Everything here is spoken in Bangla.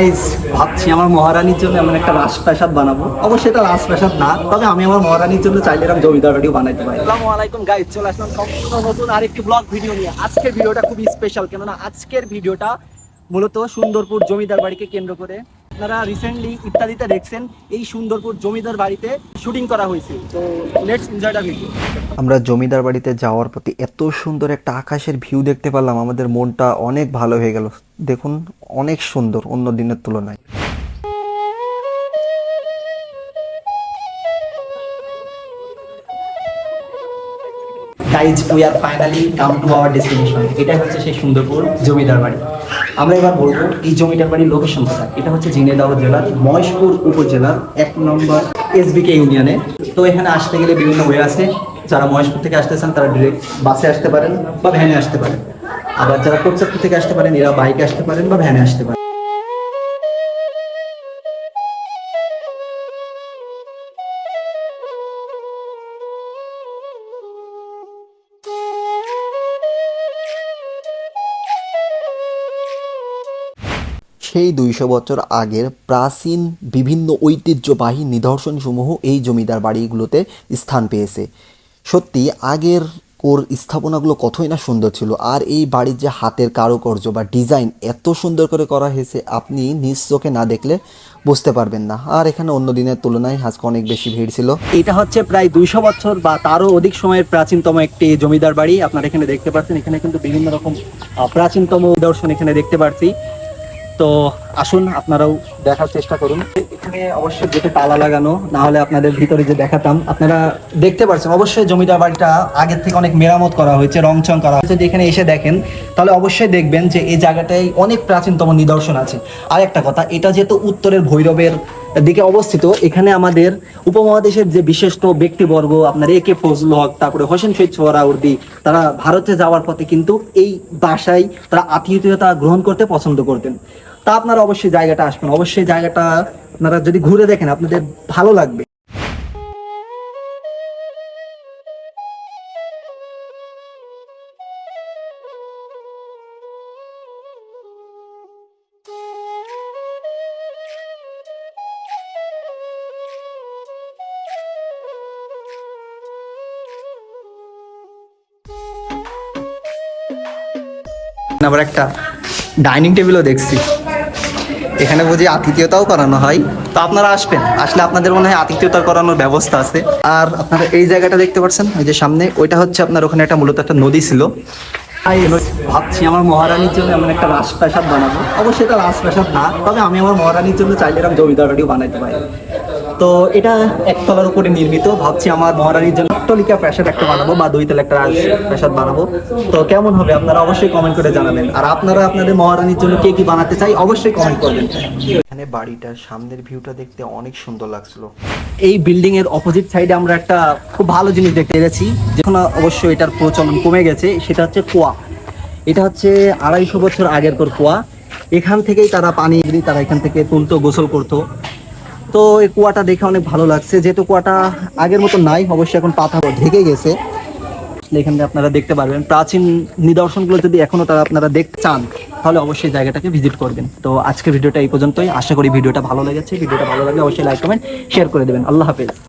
গাইস ভাবছি আমার মহারানীর জন্য এমন একটা রাজপ্রাসাদ বানাবো। অবশ্যই এটা রাজপ্রাসাদ না, তবে আমি আমার মহারানীর জন্য চাইলে এরকম জমিদার বাড়িও বানাইতে পারি। আসসালামু আলাইকুম গাইস চলে আসলাম নতুন আরেকটি ব্লগ ভিডিও নিয়ে। আজকের ভিডিওটা খুবই স্পেশাল কেননা আজকের ভিডিওটা মূলত সুন্দরপুর জমিদার বাড়িকে কেন্দ্র করে। আপনারা রিসেন্টলি ইত্যাদিতে দেখছেন, এই সুন্দরপুর জমিদার বাড়িতে শুটিং করা হয়েছে। তো লেটস এনজয় দ্য ভিডিও আমরা জমিদার বাড়িতে যাওয়ার প্রতি এত সুন্দর একটা আকাশের ভিউ দেখতে পারলাম, আমাদের মনটা অনেক ভালো হয়ে গেল। দেখুন, অনেক সুন্দর অন্য দিনের তুলনায়। Guys we are finally come to our destination এটা হচ্ছে সেই সুন্দরপুর জমিদার বাড়ি। আমরা এবার বলব, এই জমিদার বাড়ির লোকেশন কোথায়? এটা হচ্ছে ঝিনাইদহ জেলার মহেশপুর উপজেলার এক নম্বর এসবিকে ইউনিয়নে তো এখানে আসতে গেলে বিভিন্ন ওয়ে আছে। যারা মহেশপুর থেকে আসতেছেন তারা ডিরেক্ট বাসে আসতে পারেন বা ভ্যানে আসতে পারেন। আবার যারা কোচচাপুর থেকে আসতে পারেন, এরা বাইকে আসতে পারেন বা ভ্যানে আসতে পারেন। সেই দুইশো বছর আগের প্রাচীন বিভিন্ন ঐতিহ্যবাহী নিদর্শনসমূহ এই জমিদার বাড়িগুলোতে স্থান পেয়েছে। সত্যি, আগের কোর স্থাপনাগুলো কতই না সুন্দর ছিল। আর এই বাড়ির যে হাতের কারুকার্য বা ডিজাইন এত সুন্দর করে করা হয়েছে, আপনি নিজ চোখে না দেখলে বুঝতে পারবেন না। আর এখানে অন্য দিনের তুলনায় আজকে অনেক বেশি ভিড় ছিল। এটা হচ্ছে প্রায় দুইশো বছর বা তারও অধিক সময়ের প্রাচীনতম একটি জমিদার বাড়ি। আপনারা এখানে দেখতে পাচ্ছেন, এখানে কিন্তু বিভিন্ন রকম প্রাচীনতম দর্শন এখানে দেখতে পাচ্ছি তো আসুন, আপনারাও দেখার চেষ্টা করুন। এখানে অবশ্যই যেতে তালা লাগানো, না হলে আপনাদের ভিতরে যে দেখাতাম। আপনারা দেখতে অবশ্যই বাড়িটা থেকে অনেক মেরামত করা হয়েছে করা হয়েছে। এখানে এসে দেখেন, তাহলে অবশ্যই দেখবেন যে এই অনেক প্রাচীনতম নিদর্শন আছে। আর একটা কথা, এটা যেহেতু উত্তরের ভৈরবের দিকে অবস্থিত, এখানে আমাদের উপমহাদেশের যে বিশিষ্ট ব্যক্তিবর্গ, আপনার এ কে ফজল হক, তারপরে হোসেন শহীদ সোহরাউর্দি তারা ভারতে যাওয়ার পথে কিন্তু এই বাসায় তারা আতিথেয়তা গ্রহণ করতে পছন্দ করতেন। তা আপনারা অবশ্যই জায়গাটা আসবেন। অবশ্যই জায়গাটা আপনারা যদি ঘুরে দেখেন আপনাদের ভালো লাগবে। আবার একটা ডাইনিং টেবিলও দেখছি। এখানে বুঝি আতিথেয়তাও করানো হয়। তো আপনারা আসবেন, আসলে আপনাদের মনে হয় আতিথেয়তা করানোর ব্যবস্থা আছে। আর আপনারা এই জায়গাটা দেখতে পাচ্ছেন, ওই যে সামনে, ওইটা হচ্ছে আপনার ওখানে একটা মূলত একটা নদী ছিল। ভাবছি আমার মহারানীর জন্য এমন একটা রাজপ্রাসাদ বানাবো। অবশ্যই এটা রাজপ্রাসাদ না, তবে আমি আমার মহারানীর জন্য চাইলে এরকম জমিদার বানাইতে পারি। তো এটা একতলার উপরে নির্মিত। ভাবছি আমার মহারানীর জন্য টলিকা প্রাসাদ একটা বানাবো বা দুইতলা একটা রাজ প্রাসাদ বানাবো। তো কেমন হবে আপনারা অবশ্যই কমেন্ট করে জানাবেন। আর আপনারা আপনাদের মহারানীর জন্য কে কি বানাতে চাই অবশ্যই কমেন্ট করবেন। এখানে বাড়িটার সামনের ভিউটা দেখতে অনেক সুন্দর লাগছিল। এই বিল্ডিং এর অপোজিট সাইডে আমরা একটা খুব ভালো জিনিস দেখতে পেরেছি যেখানে অবশ্যই এটার প্রচলন কমে গেছে, সেটা হচ্ছে কুয়া। এটা হচ্ছে আড়াইশো বছর আগের পর কুয়া। এখান থেকেই তারা পানি তারা এখান থেকে তুলতো, গোসল করতো। তো এই কুয়াটা দেখে অনেক ভালো লাগছে। যেহেতু কুয়াটা আগের মতো নাই, অবশ্যই এখন পাথা ঢেকে গেছে। এখানে আপনারা দেখতে পারবেন। প্রাচীন নিদর্শনগুলো যদি এখনও তারা আপনারা দেখতে চান, তাহলে অবশ্যই জায়গাটাকে ভিজিট করবেন। তো আজকের ভিডিওটা এই পর্যন্তই। আশা করি ভিডিওটা ভালো লেগেছে। ভিডিওটা ভালো লাগলে অবশ্যই লাইক কমেন্ট শেয়ার করে দেবেন। আল্লাহ হাফেজ।